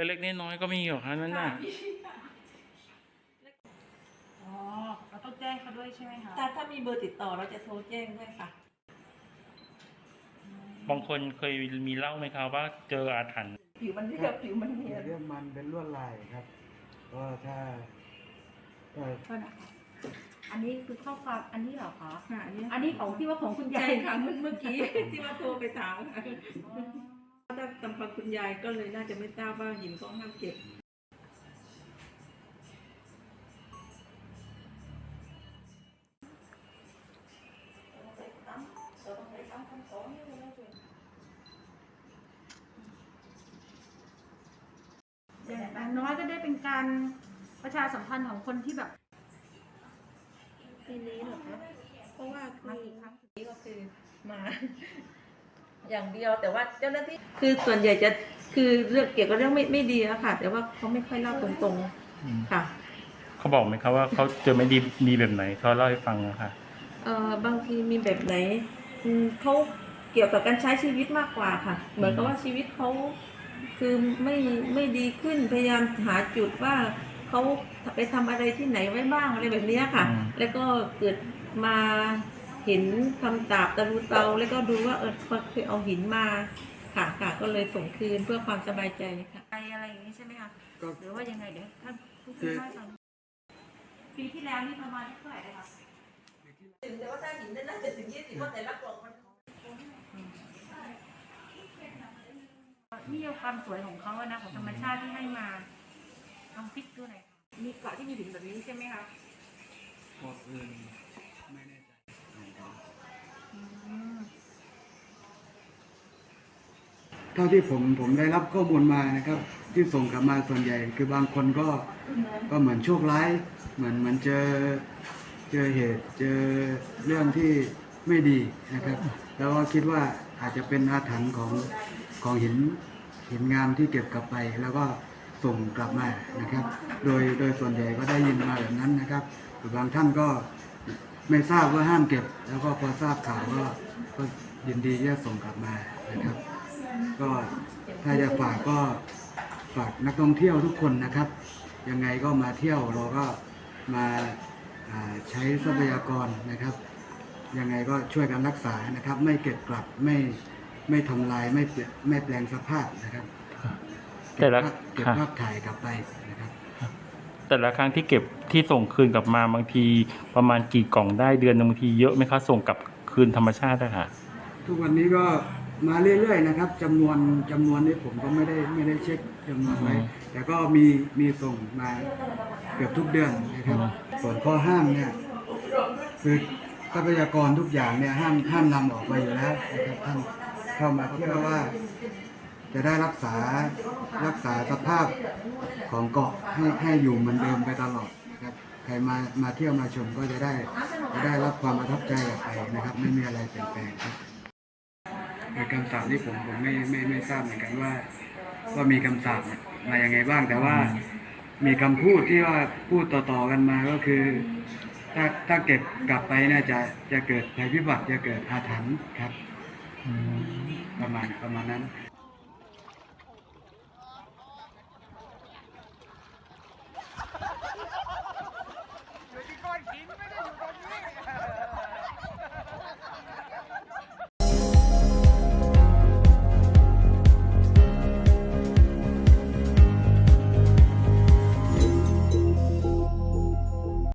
เงินสดเล็กๆน้อยๆก็มีเหรอคะนั่นน่ะอ๋อเราต้องแจ้งเขาด้วยใช่ไหมคะถ้าถ้ามีเบอร์ติดต่อเราจะโทรแจ้งด้วยค่ะ บางคนเคยมีเล่าไหมคะว่าเจออาถรรพ์ผิวมันเรียบผิวมันเนียนเรียกมันเป็นลวดลายครับก็ถ้าถ้าโทษนะคะอันนี้คือข้อความอันนี้เหรอคะค่ะอันนี้อันนี้ของที่ว่าของคุณยาใช่ยค่ะเมื่อเมื่อกี้ที่ว่าโทรไปถามค่ะ ถ้าตำพังคุณยายก็เลยน่าจะไม่ทราบว่าหินเขาห้ามเก็บ อย่างน้อยก็ได้เป็นการประชาสัมพันธ์ของคนที่แบบปีนี้เหรอคะเพราะว่ามาคือกี่ครั้ง นี่ก็คือมา อย่างเดียวแต่ว่าเจ้าหน้าที่คือส่วนใหญ่จะคือเรื่องเกี่ยวกับเรื่องไม่ไม่ดีอะค่ะ แต่ว่าเขาไม่ค่อยเล่าตรงๆค่ะ เขาบอกไหมคะว่าเขาเจอไม่ดีมีแบบไหนเขาเล่าให้ฟังนะคะเอ่อบางทีมีแบบไหนอืมเขาเกี่ยวกับการใช้ชีวิตมากกว่าค่ะ เหมือนกับว่าชีวิตเขาคือไม่ไม่ดีขึ้นพยายามหาจุดว่าเขาไปทำอะไรที่ไหนไว้บ้างอะไรแบบเนี้ยค่ะอืมแล้วก็เกิดมา เห็นคำสาปตะลุเตาแล้วก็ดูว่าเออเขาเคยเอาหินมาค่ะค่ะก็เลยส่งคืนเพื่อความสบายใจค่ะไปอะไรอย่างนี้ใช่ไหมคะก็ หรือว่ายังไงเดี๋ยวท่านผู้ช่วยให้ฟังปีที่แล้วนี่ประมาณเท่าไหร่นะคะถึงแต่ว่าถ้าหินน่าจะถึงยี่สิบว่าแต่ละกล่องมันนี่เอาความสวยของเขาอะนะของธรรมชาติที่ให้มาลองพลิกดูหน่อยค่ะมีเกาะที่มีหินแบบนี้ใช่ไหมคะพวกอื่นไม่ เท่าที่ผมผมได้รับข้อมูลมานะครับ ที่ส่งกลับมาส่วนใหญ่ คือบางคนก็ก็เหมือนโชคร้าย เหมือนเหมือนเจอเจอเหตุเจอเรื่องที่ไม่ดีนะครับ แล้วก็คิดว่าอาจจะเป็นอาถรรพ์ของของหินหินงามที่เก็บกลับไป แล้วก็ส่งกลับมานะครับ โดยโดยส่วนใหญ่ก็ได้ยินมาแบบนั้นนะครับหรือบางท่านก็ไม่ทราบว่าห้ามเก็บ แล้วก็พอทราบข่าวก็ก็ยินดีที่จะส่งกลับมา ก็ถ้าจะฝากก็ฝากนักท่องเที่ยวทุกคนนะครับ ยังไงก็มาเที่ยวเราก็มาอ่าใช้ทรัพยากรนะครับ ยังไงก็ช่วยกันรักษานะครับ ไม่เก็บกลับไม่ไม่ทำลายไม่เปลี่ยนไม่แปลงสภาพนะครับแต่ละเก็บค่ะภาพถ่ายกลับไปนะครับ แต่ละครั้งที่เก็บที่ส่งคืนกลับมาบางทีประมาณกี่กล่องได้เดือนหนึ่งบางทีเยอะไหมคะส่งกลับคืนธรรมชาติอะค่ะ ทุกวันนี้ก็ มาเรื่อยๆนะครับจำนวนจำนวนนี้ผมก็ไม่ได้ไม่ได้เช็คจำนวนไว้อืมแต่ก็มีมีส่งมาเกือบทุกเดือนนะครับอืมส่วนข้อห้ามเนี่ยคือทรัพยากรทุกอย่างเนี่ยห้ามห้ามนำออกไปอยู่แล้วนะครับท่านเข้ามาเพื่อว่า จะได้รักษารักษาสภาพของเกาะให้ให้อยู่เหมือนเดิมไปตลอดนะครับใครมามาเที่ยวมาชมก็จะได้จะได้รับความประทับใจกลับไปนะครับ ไม่มีอะไรเปลี่ยนแปลงครับ ในคำสาปนี่ผมผมไม่ไม่ไม่ทราบเหมือนกันว่าว่ามีคำสาปมาอย่างไงบ้างแต่ว่ามีคำพูดที่ว่าพูดต่อๆกันมาก็คือ ถ้าถ้าเก็บกลับไปน่าจะจะเกิดภัยพิบัติจะเกิดอาถรรพ์ครับ ประมาณประมาณนั้น